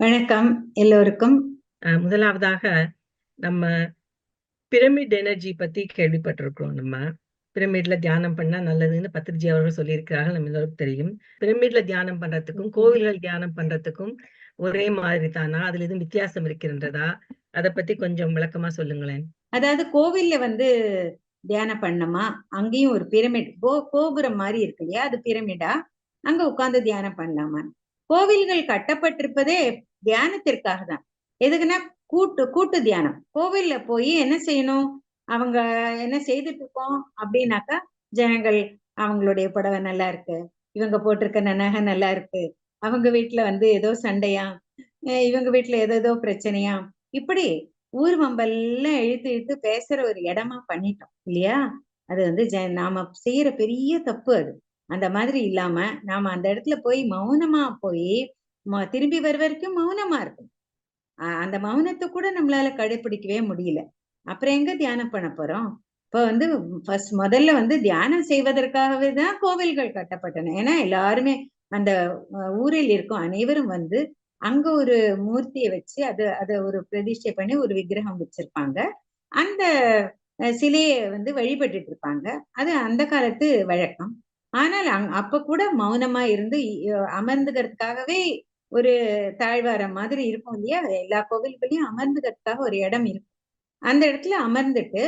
வணக்கம் எல்லோருக்கும். முதலாவதாக நம்ம பிரமிட் எனர்ஜி பத்தி கேள்விப்பட்டிருக்கிறோம் நம்ம. பிரமிட்ல தியானம் பண்ணா நல்லதுன்னு பத்ரிஜி அவர்கள் சொல்லியிருக்கிறார்கள் நம்ம எல்லோருக்கும் தெரியும். பிரமிட்ல தியானம் பண்றதுக்கும் கோவில்கள் தியானம் பண்றதுக்கும் ஒரே மாதிரி தானா அதுல எதுவும் வித்தியாசம் இருக்கின்றதா? அத பத்தி கொஞ்சம் விளக்கமா சொல்லுங்களேன். அதாவது கோவில்ல வந்து தியானம் பண்ணோமா அங்கேயும் ஒரு பிரமிட் கோ கோபுரம் மாதிரி இருக்கு இல்லையா? அது பிரமிடா? அங்க உட்கார்ந்து தியானம் பண்ணலாமா? கோவில்கள் கட்டப்பட்டிருப்பதே தியானத்திற்காக தான் எதுக்குன்னா கூட்டு கூட்டு தியானம். கோவில்ல போய் என்ன செய்யணும்? அவங்க என்ன செய்துட்டு இருக்கோம் அப்படின்னாக்கா ஜனங்கள் அவங்களுடைய புடவை நல்லா இருக்கு. இவங்க போட்டிருக்க நகை நல்லா இருக்கு. அவங்க வீட்டுல வந்து ஏதோ சண்டையா? இவங்க வீட்டுல ஏதோ ஏதோ பிரச்சனையா? இப்படி ஊர் மம்பெல்லாம் இழுத்து இழுத்து பேசுற ஒரு இடமா பண்ணிட்டோம் இல்லையா? அது வந்து ஜ நாம செய்யற பெரிய தப்பு அது. அந்த மாதிரி இல்லாம நாம அந்த இடத்துல போய் மௌனமா போய் ம- திரும்பி வர வரைக்கும் மௌனமா இருக்கும் அந்த மௌனத்தை கூட நம்மளால கடைபிடிக்கவே முடியல. அப்புறம் எங்க தியானம் பண்ண போறோம்? இப்ப வந்து ஃபர்ஸ்ட் முதல்ல வந்து தியானம் செய்வதற்காகவே தான் கோவில்கள் கட்டப்பட்டன. ஏன்னா எல்லாருமே அந்த ஊரில் இருக்கும் அனைவரும் வந்து அங்க ஒரு மூர்த்தியை வச்சு அது அதை ஒரு பிரதிஷ்டை பண்ணி ஒரு விக்கிரகம் வச்சிருப்பாங்க. அந்த சிலையை வந்து வழிபட்டுட்டு இருப்பாங்க. அது அந்த காலத்து வழக்கம். ஆனால் அங் அப்ப கூட மௌனமா இருந்து அமர்ந்துகிறதுக்காகவே அமர்ந்துக்கிறதுக்காகவே ஒரு தாழ்வாரம் மாதிரி இருக்கும் இல்லையா? எல்லா கோவில்களையும் அமர்ந்துக்கிறதுக்காக ஒரு இடம் இருக்கும். அந்த இடத்துல அமர்ந்துட்டு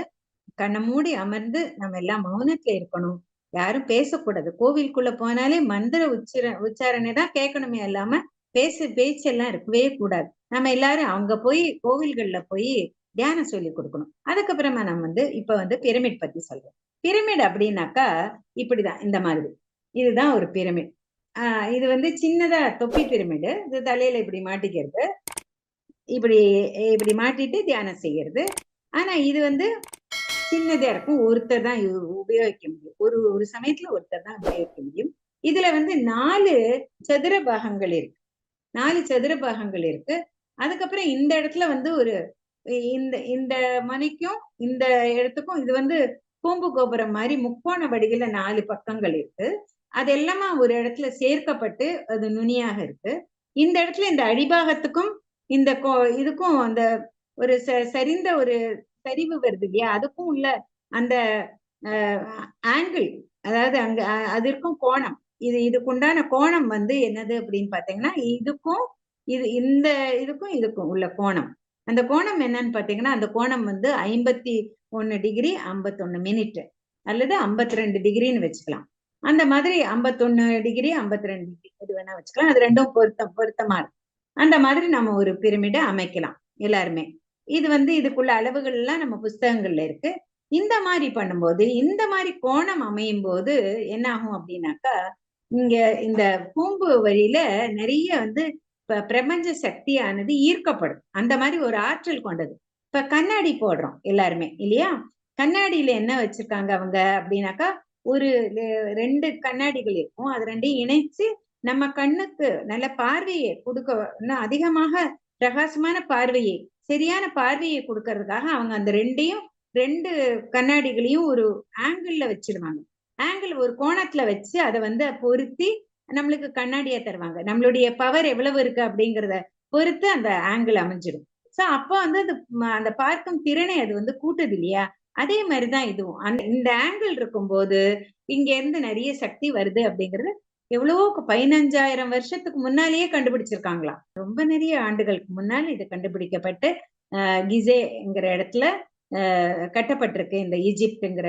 கண்ணை மூடி அமர்ந்து நம்ம எல்லாம் மௌனத்துல இருக்கணும். யாரும் பேசக்கூடாது. கோவிலுக்குள்ள போனாலே மந்திர உச்சர உச்சாரணை தான் கேட்கணுமே இல்லாம பேச பேச்செல்லாம் இருக்கவே கூடாது. நம்ம எல்லாரும் அங்க போய் கோவில்கள்ல போய் தியானம் சொல்லி கொடுக்கணும். அதுக்கப்புறமா நம்ம வந்து இப்ப வந்து பிரமிட் பத்தி சொல்றோம். பிரமிட் அப்படின்னாக்கா இப்படிதான் இந்த மாதிரி. இதுதான் ஒரு பிரமிட் ஆஹ் இது வந்து சின்னதா தொப்பி பிரமிடு இது தலையில இப்படி மாட்டிக்கிறது. இப்படி இப்படி மாட்டிட்டு தியானம் செய்யறது ஆனா இது வந்து சின்னதா இருக்கும். ஒருத்தர் தான் உபயோகிக்க முடியும். ஒரு ஒரு சமயத்துல ஒருத்தர் தான் உபயோகிக்க முடியும். இதுல வந்து நாலு சதுர பாகங்கள் இருக்கு. நாலு சதுர பாகங்கள் இருக்கு. அதுக்கப்புறம் இந்த இடத்துல வந்து ஒரு இந்த இந்த மணிக்கும் இந்த இடத்துக்கும் இது வந்து கூம்பு கோபுரம் மாதிரி முக்கோண வடிவில நாலு பக்கங்கள் இருக்கு. அது எல்லாமா ஒரு இடத்துல சேர்க்கப்பட்டு அது நுனியாக இருக்கு. இந்த இடத்துல இந்த அடிபாகத்துக்கும் இந்த கோ- இதுக்கும் அந்த ஒரு ச- சரிந்த ஒரு சரிவு வருது இல்லையா? அதுக்கும் உள்ள அந்த ஆங்கிள் அதாவது அங்க அதற்கும் கோணம். இது இதுக்குண்டான கோணம் வந்து என்னது அப்படின்னு பாத்தீங்கன்னா இதுக்கும் இது இந்த இதுக்கும் இதுக்கும் உள்ள கோணம். அந்த கோணம் என்னன்னு பாத்தீங்கன்னா அந்த கோணம் வந்து ஐம்பத்தி ஒன்னு டிகிரி ஐம்பத்தொன்னு மினிட் அல்லது 52 ரெண்டு டிகிரின்னு வச்சுக்கலாம். அந்த மாதிரி 51 டிகிரி 52 ரெண்டு டிகிரி இது வேணா வச்சுக்கலாம். அது ரெண்டும் பொருத்தம் பொருத்தமா இருக்கும். அந்த மாதிரி நம்ம ஒரு பிரமிடை அமைக்கலாம் எல்லாருமே. இது வந்து இதுக்குள்ள அளவுகள் எல்லாம் நம்ம புஸ்தகங்கள்ல இருக்கு. இந்த மாதிரி பண்ணும்போது இந்த மாதிரி கோணம் அமையும் போது என்ன ஆகும் அப்படின்னாக்கா இங்க இந்த கூம்பு வழியில நிறைய வந்து பிரபஞ்ச சக்தியானது ஈர்க்கப்படும். அந்த மாதிரி ஒரு ஆற்றல் கொண்டது. இப்ப கண்ணாடி போடுறோம் எல்லாருமே இல்லையா? கண்ணாடியில என்ன வச்சிருக்காங்க அவங்க அப்படின்னாக்கா ஒரு ரெண்டு கண்ணாடிகள் இருக்கும். அது ரெண்டையும் இணைச்சு நம்ம கண்ணுக்கு நல்ல பார்வையை கொடுக்க இன்னும் அதிகமாக பிரகாசமான பார்வையை சரியான பார்வையை கொடுக்கறதுக்காக அவங்க அந்த ரெண்டையும் ரெண்டு கண்ணாடிகளையும் ஒரு ஆங்கிள் வச்சிருவாங்க. ஆங்கிள் ஒரு கோணத்துல வச்சு அதை வந்து பொருத்தி நம்மளுக்கு கண்ணாடியா தருவாங்க. நம்மளுடைய பவர் எவ்வளவு இருக்கு அப்படிங்கிறத பொறுத்து அந்த ஆங்கிள் அமைஞ்சிடும். சோ அப்போ வந்து அது அந்த பார்க்கும் திறனை அது வந்து கூட்டுது இல்லையா? அதே மாதிரிதான் இதுவும். அந்த இந்த ஆங்கிள் இருக்கும்போது இங்க இருந்து நிறைய சக்தி வருது அப்படிங்கறது எவ்வளவோ பதினஞ்சாயிரம் வருஷத்துக்கு முன்னாலேயே கண்டுபிடிச்சிருக்காங்களாம். ரொம்ப நிறைய ஆண்டுகளுக்கு முன்னால் இது கண்டுபிடிக்கப்பட்டு அஹ், கிசேங்கிற இடத்துல கட்டப்பட்டிருக்கு இந்த ஈஜிப்ட்ங்கிற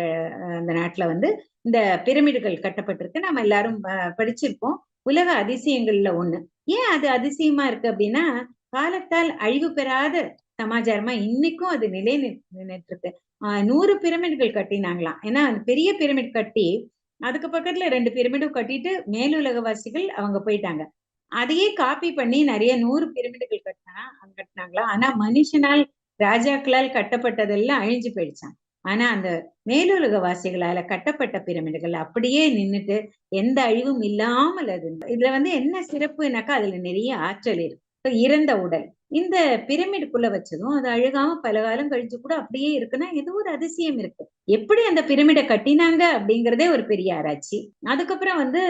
அந்த நாட்டுல வந்து. இந்த பிரமிடுகள் கட்டப்பட்டிருக்கு. நம்ம எல்லாரும் படிச்சிருப்போம். உலக அதிசயங்கள்ல ஒண்ணு. ஏன் அது அதிசயமா இருக்கு அப்படின்னா காலத்தால் அழிவு பெறாத சமாச்சாரமா இன்னைக்கும் அது நிலை நின்றுட்டு இருக்கு நூறு பிரமிடுகள் கட்டினாங்களாம். ஏன்னா அந்த பெரிய பிரமிட் கட்டி அதுக்கு பக்கத்துல ரெண்டு பிரமிடும் கட்டிட்டு மேலுலகவாசிகள் அவங்க போயிட்டாங்க. அதையே காப்பி பண்ணி நிறைய நூறு பிரமிடுகள் கட்டினா கட்டினாங்களா ஆனா மனுஷனால் ராஜாக்களால் கட்டப்பட்டதெல்லாம் அழிஞ்சு போயிடுச்சான் ஆனா அந்த மேலுலகவாசிகளால கட்டப்பட்ட பிரமிடுகள் அப்படியே நின்னுட்டு எந்த அழிவும் இல்லாமல் அது இதுல வந்து என்ன சிறப்புனாக்கா அதுல நிறைய ஆற்றல் இருக்கு. இறந்த உடல். இந்த பிரமிடுக்குள்ள வச்சதும் அது அழுகாம பல காலம் கழிச்சு கூட அப்படியே இருக்குன்னா ஏதோ ஒரு அதிசயம் இருக்கு. எப்படி அந்த பிரமிடை கட்டினாங்க அப்படிங்கறதே ஒரு பெரிய ஆராய்ச்சி. அதுக்கப்புறம் வந்து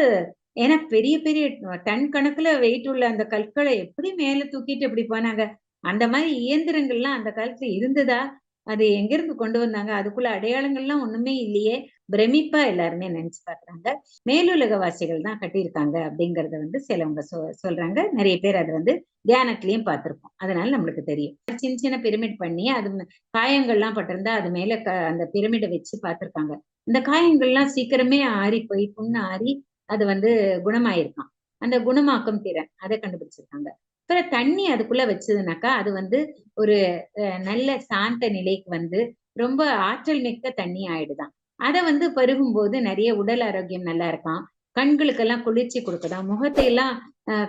ஏன்னா பெரிய பெரிய டன் கணக்குல வெயிட் உள்ள அந்த கற்களை எப்படி மேல தூக்கிட்டு இப்படி போனாங்க? அந்த மாதிரி இயந்திரங்கள்லாம் அந்த காலத்துல இருந்ததா? அது எங்கிருந்து கொண்டு வந்தாங்க? அதுக்குள்ள அடையாளங்கள்லாம் ஒண்ணுமே இல்லையே. பிரமிப்பா எல்லாருமே நினைச்சு பாக்குறாங்க மேலுலக வாசிகள் தான் கட்டியிருக்காங்க அப்படிங்கறத வந்து சிலவங்க சொ சொல்றாங்க. நிறைய பேர் அது வந்து தியானத்திலயும் பார்த்திருக்கோம் அதனால நம்மளுக்கு தெரியும். சின்ன சின்ன பிரமிட் பண்ணி அது காயங்கள்லாம் பட்டிருந்தா அது மேல க அந்த பிரமிடை வச்சு பார்த்திருக்காங்க. இந்த காயங்கள்லாம் சீக்கிரமே ஆறி போய் புண்ணு ஆறி அது வந்து குணமாயிருக்கான் அந்த குணமாக்கும் திறன் அதை கண்டுபிடிச்சிருக்காங்க. அப்புறம் தண்ணி அதுக்குள்ள வச்சதுனாக்கா அது வந்து ஒரு அஹ், நல்ல சாந்த நிலைக்கு வந்து ரொம்ப ஆற்றல் மிக்க தண்ணி ஆயிடுதான். அதை வந்து பருகும்போது நிறைய உடல் ஆரோக்கியம் நல்லா இருக்கான் கண்களுக்கெல்லாம் குளிர்ச்சி கொடுக்குதாம் முகத்தை எல்லாம்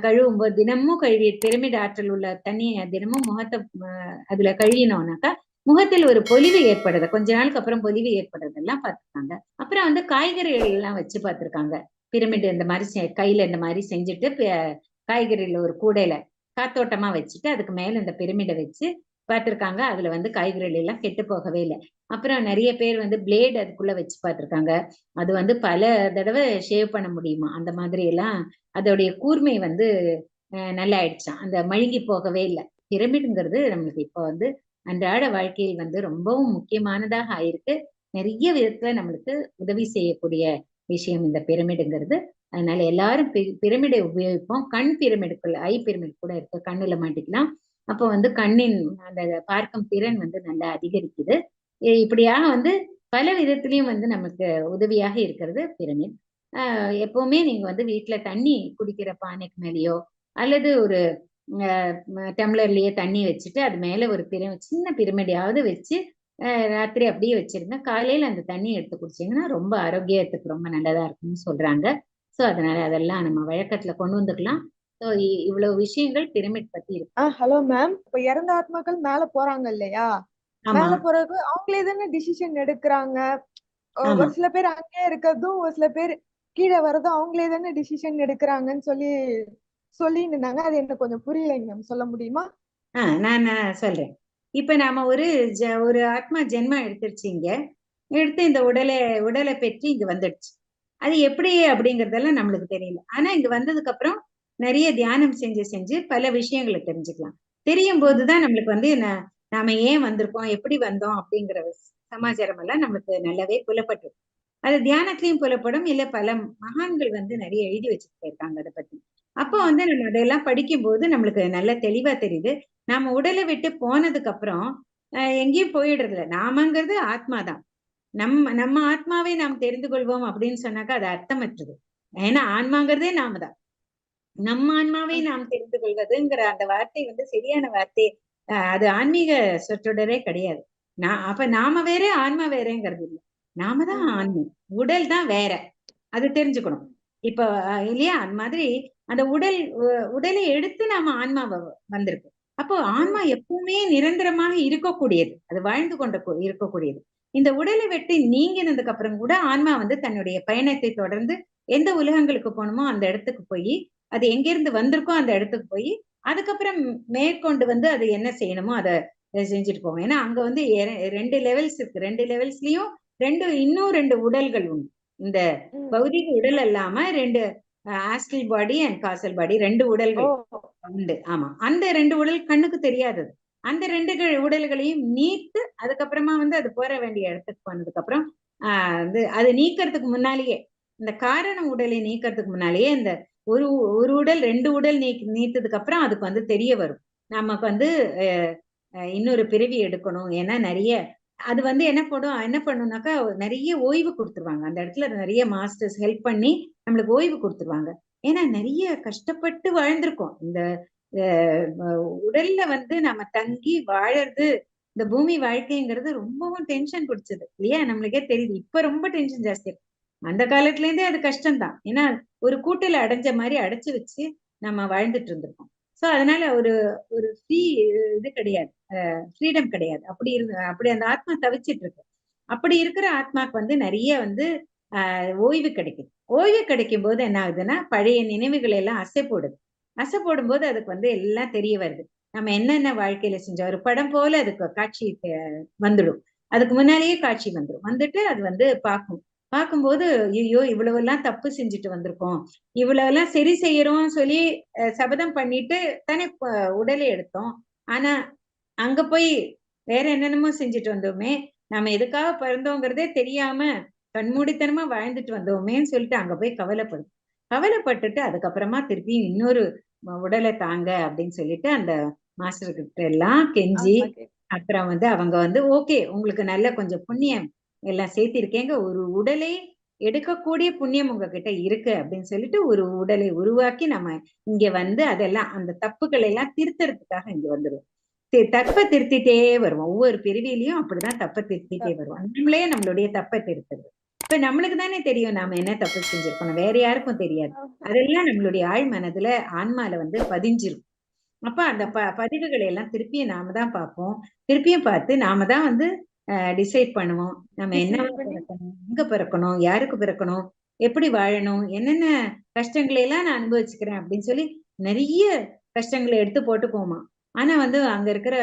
கழுவும் போது தினமும் கழுவி பிரமிட் ஆற்றல் உள்ள தண்ணியை தினமும் முகத்தை அதுல கழுவினோம்னாக்கா முகத்தில் ஒரு பொலிவு ஏற்படுது. கொஞ்ச நாளுக்கு அப்புறம் பொலிவு ஏற்படுறதெல்லாம் பார்த்துருக்காங்க. அப்புறம் வந்து காய்கறிகள் எல்லாம் வச்சு பார்த்துருக்காங்க. பிரமிட் இந்த மாதிரி கையில இந்த மாதிரி செஞ்சுட்டு காய்கறிகள் காய்கறியில ஒரு கூடையில காத்தோட்டமா வச்சுட்டு அதுக்கு மேல இந்த பிரமிடை வச்சு பார்த்திருக்காங்க அதுல வந்து காய்கறிகள் எல்லாம் கெட்டு போகவே இல்லை. அப்புறம் நிறைய பேர் வந்து பிளேட் அதுக்குள்ள வச்சு பார்த்திருக்காங்க அது வந்து பல தடவை ஷேவ் பண்ண முடியுமா? அந்த மாதிரி எல்லாம் அதோடைய கூர்மை வந்து நல்லா ஆயிடுச்சாம் அந்த மழுங்கி போகவே இல்லை. பிரமிடுங்கிறது நம்மளுக்கு இப்போ வந்து அன்றாட வாழ்க்கையில் வந்து ரொம்பவும் முக்கியமானதாக ஆயிருக்கு. நிறைய விதத்துல நம்மளுக்கு உதவி செய்யக்கூடிய விஷயம் இந்த பிரமிடுங்கிறது. அதனால எல்லாரும் பிரமிடை உபயோகிப்போம். கண் பிரமிடுக்குள்ள ஐ பிரமிட் கூட இருக்கு. கண்ணுல மாட்டிக்கலாம். அப்போ வந்து கண்ணின் அந்த பார்க்கும் திறன் வந்து நல்லா அதிகரிக்குது. இப்படியாக வந்து பல விதத்திலையும் வந்து நமக்கு உதவியாக இருக்கிறது பிரமிட். ஆஹ் எப்பவுமே நீங்க வந்து வீட்டுல தண்ணி குடிக்கிற பானைக்கு மேலேயோ அல்லது ஒரு டம்ளர்லயே தண்ணி வச்சுட்டு அது மேல ஒரு பிர சின்ன பிரமிடையாவது வச்சு ராத்திரி அப்படியே வச்சிருந்தா காலையில அந்த தண்ணி எடுத்து குடிச்சீங்கன்னா ரொம்ப ஆரோக்கியத்துக்கு ரொம்ப நல்லதா இருக்கும்னு சொல்றாங்க. சோ அதனால அதெல்லாம் நம்ம வழக்கத்துல கொண்டு வந்துக்கலாம். சோ இவ்வளவு விஷயங்கள் பிரமிட் பத்தி இருக்கு. ஹலோ மேம் இப்ப இறந்த ஆத்மாக்கள் மேல போறாங்க இல்லையா? மேல போறதுக்கு அவங்களே தானே டிசிஷன் எடுக்கிறாங்க. ஒரு சில பேர் அங்கேயே இருக்கிறதும் ஒரு சில பேர் கீழே வர்றதும் அவங்களே தானே டிசிஷன் எடுக்கிறாங்கன்னு சொல்லி சொல்லிட்டு இருந்தாங்க அது எனக்கு கொஞ்சம் புரியலைங்க மேம் சொல்ல முடியுமா? ஆஹ் நான் சொல்றேன். இப்ப நாம ஒரு ஒரு ஆத்மா ஜென்மம் எடுத்துருச்சு இங்க. எடுத்து இந்த உடலை உடலை பெற்று இங்க வந்துடுச்சு. அது எப்படி அப்படிங்கறதெல்லாம் நம்மளுக்கு தெரியல. ஆனா இங்க வந்ததுக்கு அப்புறம் நிறைய தியானம் செஞ்சு செஞ்சு பல விஷயங்களை தெரிஞ்சுக்கலாம். தெரியும் போதுதான் நம்மளுக்கு வந்து நாம ஏன் வந்திருக்கோம் எப்படி வந்தோம் அப்படிங்கிற சமாச்சாரம் எல்லாம் நம்மளுக்கு நல்லாவே புலப்பட்டு அது தியானத்திலையும் புலப்படும். இல்ல பல மகான்கள் வந்து நிறைய எழுதி வச்சுட்டு போயிருக்காங்க அதை பத்தி. அப்போ வந்து நம்ம அதெல்லாம் படிக்கும்போது நம்மளுக்கு நல்ல தெளிவா தெரியுது. நாம உடலை விட்டு போனதுக்கு அப்புறம் அஹ், எங்கேயும் போயிடுறதுல இல்ல நாமங்கிறது ஆத்மாதான் நம்ம நம்ம ஆத்மாவை நாம் தெரிந்து கொள்வோம் அப்படின்னு சொன்னாக்கா அது அர்த்தமற்றது. ஏன்னா ஆன்மாங்கிறதே நாம தான். நம்ம ஆன்மாவை நாம் தெரிந்து கொள்வதுங்கிற அந்த வார்த்தை வந்து சரியான வார்த்தை அஹ், அது ஆன்மீக சொற்றொடரே கிடையாது. நான் அப்ப நாம வேற ஆன்மா வேறங்கிறது இல்லை. நாம தான். ஆன்மா. உடல் தான் வேற. அது தெரிஞ்சுக்கணும். இப்ப இல்லையா? அந்த மாதிரி அந்த உடல் உடலை எடுத்து நாம ஆன்மா வந்திருக்கு அப்போ ஆன்மா எப்பவுமே நிரந்தரமாக இருக்கக்கூடியது. அது வாழ்ந்து கொண்ட இருக்கக்கூடியது. இந்த உடலை விட்டு நீங்கினதுக்கு அப்புறம் கூட ஆன்மா வந்து தன்னுடைய பயணத்தை தொடர்ந்து எந்த உலகங்களுக்கு போகணுமோ அந்த இடத்துக்கு போய் அது எங்கிருந்து வந்திருக்கோ அந்த இடத்துக்கு போய் அதுக்கப்புறம் மேற்கொண்டு வந்து அது என்ன செய்யணுமோ அதை செஞ்சுட்டு போவோம். ஏன்னா அங்க வந்து ரெண்டு லெவல்ஸ் இருக்கு. ரெண்டு லெவல்ஸ்லயும் ரெண்டு இன்னும் ரெண்டு உடல்கள் உண்டு. இந்த. பௌதிக உடல் இல்லாம ரெண்டு astral body and causal body ரெண்டு உடல்கள் உண்டு. ஆமா. அந்த ரெண்டு உடல் கண்ணுக்கு தெரியாதது. அந்த ரெண்டு உடல்களையும் நீத்து அதுக்கப்புறமா வந்து அது போற வேண்டிய இடத்துக்கு போனதுக்கு அப்புறம் ஆஹ் வந்து அது நீக்கிறதுக்கு முன்னாலேயே இந்த காரண உடலை நீக்கிறதுக்கு முன்னாலேயே இந்த ஒரு ஒரு உடல் ரெண்டு உடல் நீ நீத்ததுக்கு அப்புறம் அதுக்கு வந்து தெரிய வரும். நமக்கு வந்து இன்னொரு பிறவி எடுக்கணும். ஏன்னா நிறைய அது வந்து என்ன பண்ணும் என்ன பண்ணணும்னாக்கா நிறைய ஓய்வு கொடுத்துருவாங்க. அந்த இடத்துல நிறைய மாஸ்டர்ஸ் ஹெல்ப் பண்ணி நம்மளுக்கு ஓய்வு கொடுத்துருவாங்க. ஏன்னா நிறைய கஷ்டப்பட்டு வாழ்ந்திருக்கோம். இந்த உடல்ல வந்து நம்ம தங்கி வாழறது இந்த பூமி வாழ்க்கைங்கிறது ரொம்பவும் டென்ஷன் பிடிச்சது இல்லையா? நம்மளுக்கே தெரியுது. இப்ப ரொம்ப டென்ஷன் ஜாஸ்தி. இருக்கு அந்த காலத்துல இருந்தே அது கஷ்டம்தான். ஏன்னா ஒரு கூட்டில அடைஞ்ச மாதிரி அடைச்சு வச்சு நம்ம வாழ்ந்துட்டு இருந்திருக்கோம். சோ அதனால ஒரு ஒரு ஃப்ரீ இது கிடையாது. ஃப்ரீடம் கிடையாது. அப்படி இருந்து அப்படி அந்த ஆத்மா தவிச்சிட்டு இருக்கு. அப்படி இருக்கிற ஆத்மாக்கு வந்து நிறைய வந்து ஆஹ் ஓய்வு கிடைக்குது. ஓய்வு கிடைக்கும் போது என்ன ஆகுதுன்னா பழைய நினைவுகள் எல்லாம் அசை போடுது அசை போடும்போது அதுக்கு வந்து எல்லாம் தெரிய வருது. நம்ம என்னென்ன வாழ்க்கையில செஞ்சோம்? ஒரு படம் போல அதுக்கு காட்சி வந்துடும். அதுக்கு முன்னாலேயே காட்சி வந்துடும். வந்துட்டு அது வந்து பார்க்கும். பார்க்கும்போது ஐயோ இவ்வளவு எல்லாம் தப்பு செஞ்சுட்டு வந்திருக்கோம். இவ்வளவு எல்லாம் சரி செய்யறோம்னு சொல்லி அஹ், சபதம் பண்ணிட்டு தானே உடலை எடுத்தோம். ஆனா அங்க போய் வேற என்னென்னமோ செஞ்சுட்டு வந்தோமே நாம எதுக்காக பிறந்தோங்கிறதே தெரியாம கண்மூடித்தனமா வாழ்ந்துட்டு வந்தோமேன்னு சொல்லிட்டு அங்க போய் கவலைப்படும். கவலைப்பட்டுட்டு அதுக்கப்புறமா திருப்பியும் இன்னொரு உடலை தாங்க அப்படின்னு சொல்லிட்டு அந்த மாஸ்டர் கிட்ட எல்லாம் கெஞ்சி அப்புறம் வந்து அவங்க வந்து ஓகே உங்களுக்கு நல்ல கொஞ்சம் புண்ணியம் எல்லாம் சேர்த்திருக்கேங்க. ஒரு உடலை எடுக்கக்கூடிய புண்ணியம் உங்ககிட்ட இருக்கு அப்படின்னு சொல்லிட்டு ஒரு உடலை உருவாக்கி நம்ம இங்க வந்து அதெல்லாம் அந்த தப்புகளை எல்லாம் திருத்தறதுக்காக இங்க வந்துருவோம் தி- தப்பை திருத்திட்டே வருவோம். ஒவ்வொரு பிரிவிலையும் அப்படிதான் தப்பை திருத்திட்டே வருவோம். நம்மளே நம்மளுடைய தப்பை திருத்துறது. இப்ப நம்மளுக்கு தானே தெரியும் நாம என்ன தப்பு செஞ்சிருக்கோம் வேற யாருக்கும் தெரியாது. அதெல்லாம் நம்மளுடைய ஆழ் மனதுல ஆன்மால வந்து பதிஞ்சிரும். அப்ப அந்த ப பதிவுகளை எல்லாம் திருப்பியும் நாம தான் பார்ப்போம். திருப்பியும் பார்த்து நாம தான் வந்து டிசைட் பண்ணுவோம். நம்ம என்ன பிறக்கணும்? எங்க பிறக்கணும்? யாருக்கு பிறக்கணும்? எப்படி வாழணும்? என்னென்ன கஷ்டங்களை எல்லாம் நான் அனுபவிச்சுக்கிறேன் அப்படின்னு சொல்லி நிறைய கஷ்டங்களை எடுத்து போட்டு போமா ஆனா வந்து அங்க இருக்கிற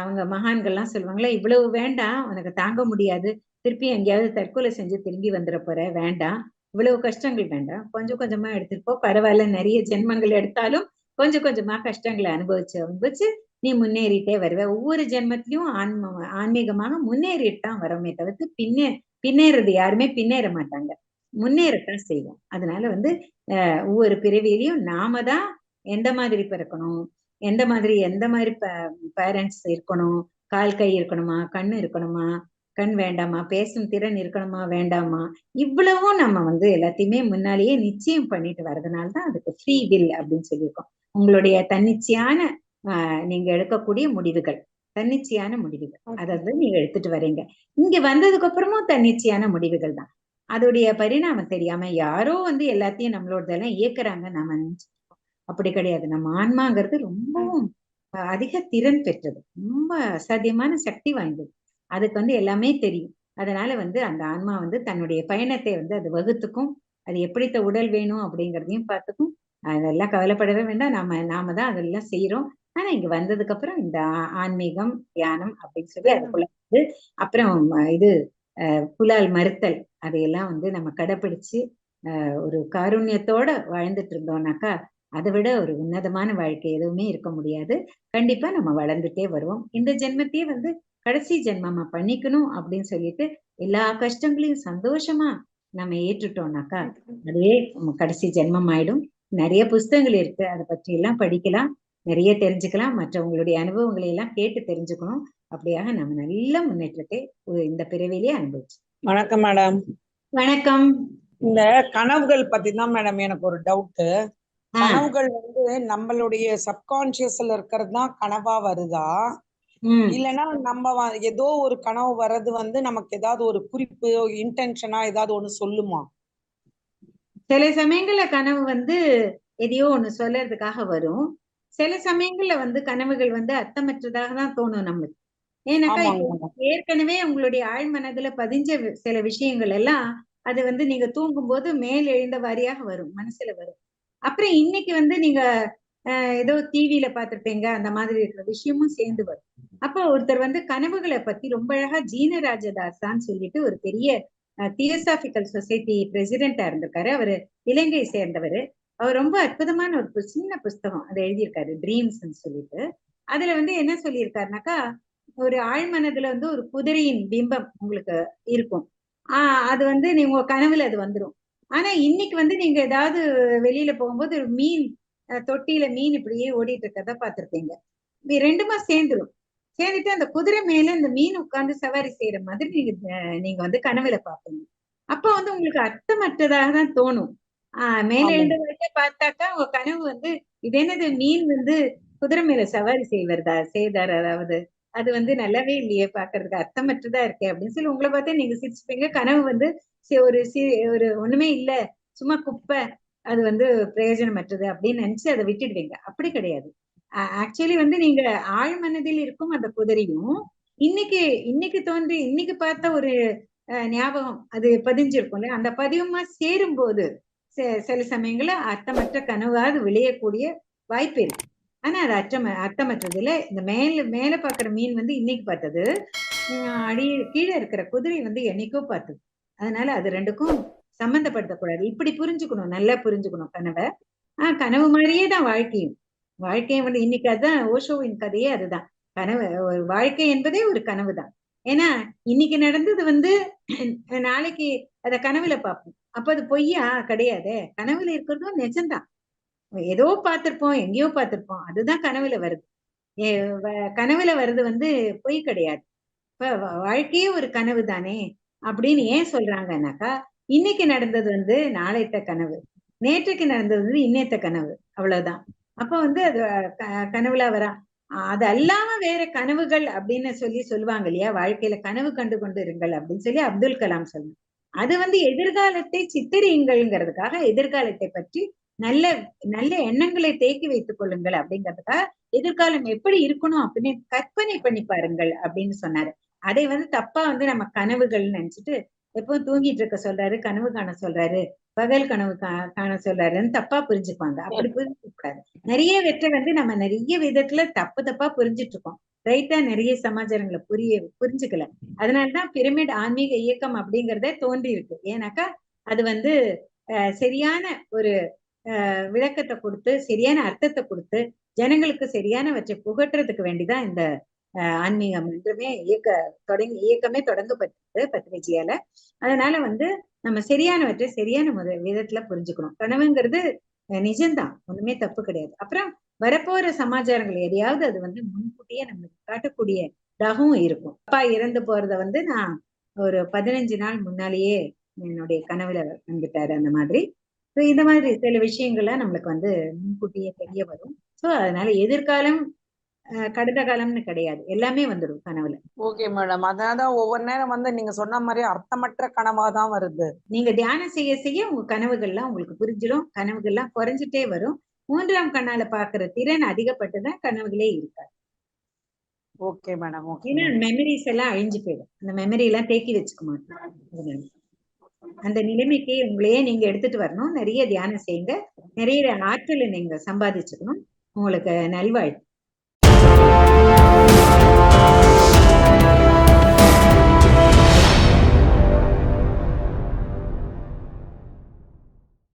அவங்க மகான்கள்லாம் சொல்லுவாங்களே இவ்வளவு வேண்டாம் உனக்கு தாங்க முடியாது. திருப்பி எங்கேயாவது தற்கொலை செஞ்சு திரும்பி வந்துட போற வேண்டாம். இவ்வளவு கஷ்டங்கள் வேண்டாம். கொஞ்சம் கொஞ்சமா எடுத்துட்டு பரவாயில்ல நிறைய ஜென்மங்கள் எடுத்தாலும் கொஞ்சம் கொஞ்சமா கஷ்டங்களை அனுபவிச்சு அனுபவிச்சு நீ முன்னேறிட்டே வருவ. ஒவ்வொரு ஜென்மத்திலயும் ஆன்ம ஆன்மீகமாக முன்னேறிட்டு தான் வரோமே தவிர்த்து பின்னே பின்னேறது யாருமே பின்னேற மாட்டாங்க. முன்னேறத்தான் செய்வோம். அதனால வந்து ஒவ்வொரு பிறவியிலையும் நாம தான் எந்த மாதிரி பிறக்கணும்? எந்த மாதிரி எந்த மாதிரி பேரண்ட்ஸ் இருக்கணும்? கால் கை இருக்கணுமா? கண்ணு இருக்கணுமா? கண் வேண்டாமா? பேசும் திறன் இருக்கணுமா? வேண்டாமா? இவ்வளவும் நம்ம வந்து எல்லாத்தையுமே முன்னாலேயே நிச்சயம் பண்ணிட்டு வர்றதுனால தான் அதுக்கு ஃப்ரீ வில் அப்படின்னு சொல்லியிருக்கோம். உங்களுடைய தன்னிச்சையான ஆஹ் நீங்க எடுக்கக்கூடிய முடிவுகள். தன்னிச்சையான முடிவுகள். அதாவது நீங்க எடுத்துட்டு வர்றீங்க இங்க வந்ததுக்கு அப்புறமும் தன்னிச்சையான முடிவுகள் தான். அதோடைய பரிணாமம் தெரியாம யாரோ வந்து எல்லாத்தையும் நம்மளோடதெல்லாம் இயக்குறாங்க நாம நினைச்சிருக்கோம் அப்படி கிடையாது. நம்ம ஆன்மாங்கிறது ரொம்பவும் அதிக திறன் பெற்றது. ரொம்ப அசாத்தியமான சக்தி வாய்ந்தது. அதுக்கு வந்து எல்லாமே தெரியும். அதனால வந்து அந்த ஆன்மா வந்து தன்னுடைய பயணத்தை வந்து அது வகுத்துக்கும். அது எப்படித்த உடல் வேணும் அப்படிங்கிறதையும் பார்த்துக்கும். அதெல்லாம் கவலைப்படவே வேண்டாம். நாம நாம தான் அதெல்லாம் செய்யறோம் ஆனா இங்க வந்ததுக்கு அப்புறம் இந்த ஆன்மீகம் தியானம் அப்படின்னு சொல்லி அதுக்குள்ள வந்து அப்புறம் இது அஹ், புலால் மறுத்தல் அதையெல்லாம் வந்து நம்ம கடைபிடிச்சு ஒரு காருண்யத்தோட வாழ்ந்துட்டு இருந்தோம்னாக்கா அதை விட ஒரு உன்னதமான வாழ்க்கை எதுவுமே இருக்க முடியாது. கண்டிப்பா நம்ம வளர்ந்துட்டே வருவோம். இந்த ஜென்மத்தையே வந்து கடைசி ஜென்மமா பண்ணிக்கணும் அப்படின்னு சொல்லிட்டு எல்லா கஷ்டங்களையும் சந்தோஷமா நம்ம ஏற்றுட்டோம்னாக்கா அதுவே கடைசி ஜென்மம் ஆயிடும். நிறைய புஸ்தகங்கள் இருக்கு. அதை பற்றி எல்லாம் படிக்கலாம். நிறைய தெரிஞ்சுக்கலாம். மற்றவங்களுடைய அனுபவங்களை எல்லாம் கேட்டு தெரிஞ்சுக்கணும். அப்படியாக நம்ம நல்ல முன்னேற்றத்தை இந்த பிறவிலேயே அனுபவிச்சு. வணக்கம் மேடம் வணக்கம். இந்த கனவுகள் பத்தி தான் மேடம் எனக்கு ஒரு டவுட் ஆ, கனவுகள் வந்து நம்மளுடைய சப்கான்சியஸ்ல இருக்கிறது தான் கனவா வருதா? இல்லைன்னா நம்ம ஏதோ ஒரு கனவு வர்றது வந்து நமக்கு ஏதாவது ஒரு குறிப்பு இன்டென்ஷனா ஏதாவது ஒண்ணு சொல்லுமா? சில சமயங்கள்ல கனவு வந்து எதையோ ஒண்ணு சொல்றதுக்காக வரும். சில சமயங்கள்ல வந்து கனவுகள் வந்து அர்த்தமற்றதாக தான் தோணும் நம்மளுக்கு. ஏன்னாக்கா மேடம் ஏற்கனவே உங்களுடைய ஆழ் மனதுல பதிஞ்ச சில விஷயங்கள் எல்லாம் அது வந்து நீங்க தூங்கும்போது மேல் எழுந்த வாரியாக வரும் மனசுல வரும். அப்புறம் இன்னைக்கு வந்து நீங்க ஏதோ டிவியில பாத்திருப்பீங்க அந்த மாதிரி இருக்கிற விஷயமும் சேர்ந்து வரும். அப்போ ஒருத்தர் வந்து கனவுகளை பத்தி ரொம்ப அழகா ஜீனராஜதாசான்னு சொல்லிட்டு ஒரு பெரிய தியோசாபிக்கல் சொசைட்டி பிரசிடென்டா இருந்திருக்காரு. அவரு இலங்கையை சேர்ந்தவர். அவர் ரொம்ப அற்புதமான ஒரு சின்ன புஸ்தகம் அதை எழுதியிருக்காரு ட்ரீம்ஸ்ன்னு சொல்லிட்டு. அதுல வந்து என்ன சொல்லியிருக்காருனாக்கா ஒரு ஆழ்மனதுல வந்து ஒரு குதிரையின் பிம்பம் உங்களுக்கு இருக்கும். ஆஹ் அது வந்து நீங்க உங்க கனவுல அது வந்துரும். ஆனா இன்னைக்கு வந்து நீங்க ஏதாவது வெளியில போகும்போது மீன் தொட்டியில மீன் இப்படியே ஓடிட்டு இருக்கறத பார்த்திருப்பீங்க. இது ரெண்டுமா சேர்ந்துரும். சேர்ந்துட்டு அந்த குதிரை மேல இந்த மீன் உட்கார்ந்து சவாரி செய்யற மாதிரி நீங்க நீங்க வந்து கனவுல பார்ப்பீங்க. அப்ப வந்து உங்களுக்கு அர்த்தமற்றதாக தான் தோணும். ஆஹ் மேல எழுந்த வரைக்கும் பார்த்தாக்கா உங்க கனவு வந்து இது என்னது மீன் வந்து குதிரை மேல சவாரி செய்வதா செய்தார் அதாவது அது வந்து நல்லாவே இல்லையே பாக்குறதுக்கு அர்த்தமற்றதா இருக்கே அப்படின்னு சொல்லி உங்களை பார்த்தே நீங்க சிரிச்சுப்பீங்க. கனவு வந்து ஒரு சி ஒரு ஒண்ணுமே இல்ல சும்மா குப்பை அது வந்து பிரயோஜனமற்றது அப்படின்னு நினைச்சு அதை விட்டுடுவீங்க. அப்படி கிடையாது. ஆக்சுவலி வந்து நீங்க ஆழ் மனதில் இருக்கும் அந்த குதிரையும் இன்னைக்கு இன்னைக்கு தோன்றி இன்னைக்கு பார்த்த ஒரு அஹ், ஞாபகம் அது பதிஞ்சிருக்கும்ல அந்த பதிவுமா சேரும் போது சில சமயங்கள்ல அர்த்தமற்ற கனவாது விளையக்கூடிய வாய்ப்பு இருக்கு. ஆனா அது அர்த்தம அர்த்தமற்றது இல்ல இந்த மேல மேல பாக்குற மீன் வந்து இன்னைக்கு பார்த்தது. அடி கீழே இருக்கிற குதிரை வந்து என்னைக்கோ பார்த்தது. அதனால அது ரெண்டுக்கும் சம்பந்தப்படுத்தக்கூடாது. இப்படி புரிஞ்சுக்கணும் நல்லா புரிஞ்சுக்கணும் கனவை. ஆஹ் கனவு மாதிரியே தான் வாழ்க்கையும். வாழ்க்கையை வந்து இன்னைக்கு அதுதான் ஓஷோவின் கதையே அதுதான். கனவு ஒரு வாழ்க்கை என்பதே ஒரு கனவு தான். ஏன்னா இன்னைக்கு நடந்தது வந்து நாளைக்கு அத கனவுல பார்ப்போம். அப்ப அது பொய்யா? கிடையாது. கனவுல இருக்கிறதும் நிஜம்தான். ஏதோ பார்த்திருப்போம் எங்கேயோ பார்த்திருப்போம். அதுதான் கனவுல வருது. வ- கனவுல வர்றது வந்து பொய் கிடையாது. இப்ப வாழ்க்கையே ஒரு கனவு தானே அப்படின்னு ஏன் சொல்றாங்கன்னாக்கா இன்னைக்கு நடந்தது வந்து நாளைத்த கனவு. நேற்றுக்கு நடந்தது வந்து இன்னேத்த கனவு. அவ்வளவுதான். அப்ப வந்து அது க- கனவுல வரா. அது அல்லாம வேற கனவுகள் அப்படின்னு சொல்லி சொல்லுவாங்க இல்லையா? வாழ்க்கையில கனவு கண்டு கொண்டு இருங்கள் அப்படின்னு சொல்லி அப்துல் கலாம் சொல்லுவாங்க அது வந்து எதிர்காலத்தை சித்தரியுங்கள்ங்கிறதுக்காக எதிர்காலத்தை பற்றி நல்ல நல்ல எண்ணங்களை தேக்கி வைத்துக் கொள்ளுங்கள் அப்படிங்கிறதுக்காக எதிர்காலம் எப்படி இருக்கணும் அப்படின்னு கற்பனை பண்ணி பாருங்கள் அப்படின்னு சொன்னாரு. அதை வந்து தப்பா வந்து நம்ம கனவுகள்னு நினைச்சிட்டு எப்பவும் தூங்கிட்டு இருக்க சொல்றாரு கனவு காண சொல்றாரு பகல் கனவு கா- காண சொல்றாருன்னு தப்பா புரிஞ்சுப்பாங்க. அப்படி புரிஞ்சுக்க கூடாது நிறைய வெற்றை வந்து நம்ம நிறைய விதத்துல தப்பு தப்பா புரிஞ்சிட்டு இருக்கோம். ரைட்டா நிறைய சமாச்சாரங்களை புரிய புரிஞ்சுக்கல. அதனாலதான் பிரமிட் ஆன்மீக இயக்கம் அப்படிங்கறதே தோன்றி இருக்கு ஏன்னாக்கா அது வந்து சரியான ஒரு விளக்கத்தை கொடுத்து சரியான அர்த்தத்தை கொடுத்து ஜனங்களுக்கு சரியானவற்றை புகட்டுறதுக்கு வேண்டிதான் இந்த அஹ், என்றுமே இயக்க தொடங்கி இயக்கமே தொடங்கப்பட்டது பத்திரிகையால. அதனால வந்து நம்ம சரியானவற்றை சரியான முறை விதத்துல புரிஞ்சுக்கணும். கனவுங்கிறது நிஜம்தான் ஒண்ணுமே தப்பு கிடையாது. அப்புறம் வரப்போற சமாச்சாரங்கள் எதையாவது அது வந்து முன்கூட்டியே நம்மளுக்கு காட்டக்கூடியதாகவும் இருக்கும். அப்பா இறந்து போறத வந்து நான் ஒரு பதினஞ்சு நாள் முன்னாலேயே என்னுடைய கனவுல வந்துட்டாரு அந்த மாதிரி. So இந்த மாதிரி சில விஷயங்கள்லாம் நம்மளுக்கு வந்து முன்கூட்டியே தெரிய வரும். சோ அதனால எதிர்காலம் கடந்த காலம்னு கிடையாது. எல்லாமே வந்துடும் கனவுல. ஓகே மேடம் அதனாலதான் ஒவ்வொரு நேரம் வந்து நீங்க சொன்ன மாதிரி அர்த்தமற்ற கனவா தான் வருது. நீங்க தியானம் செய்ய செய்ய உங்க கனவுகள்லாம் உங்களுக்கு புரிஞ்சிடும் கனவுகள்லாம் குறைஞ்சிட்டே வரும். மூன்றாம் கண்ணால பாக்குற திறன் அதிகப்பட்டுதான் கனவுகளே இருக்காது. ஓகே மேடம் ஓகே மெமரிஸ் எல்லாம் அழிஞ்சு போயிடும். அந்த மெமரி எல்லாம் தேக்கி வச்சுக்க மாட்டோம். அந்த நிலைமைக்கு உங்களையே நீங்க எடுத்துட்டு வரணும். நிறைய தியானம் செய்யுங்க. நிறைய ஆற்றலை நீங்க சம்பாதிச்சுக்கணும். உங்களுக்கு நல்வாழ்த்து.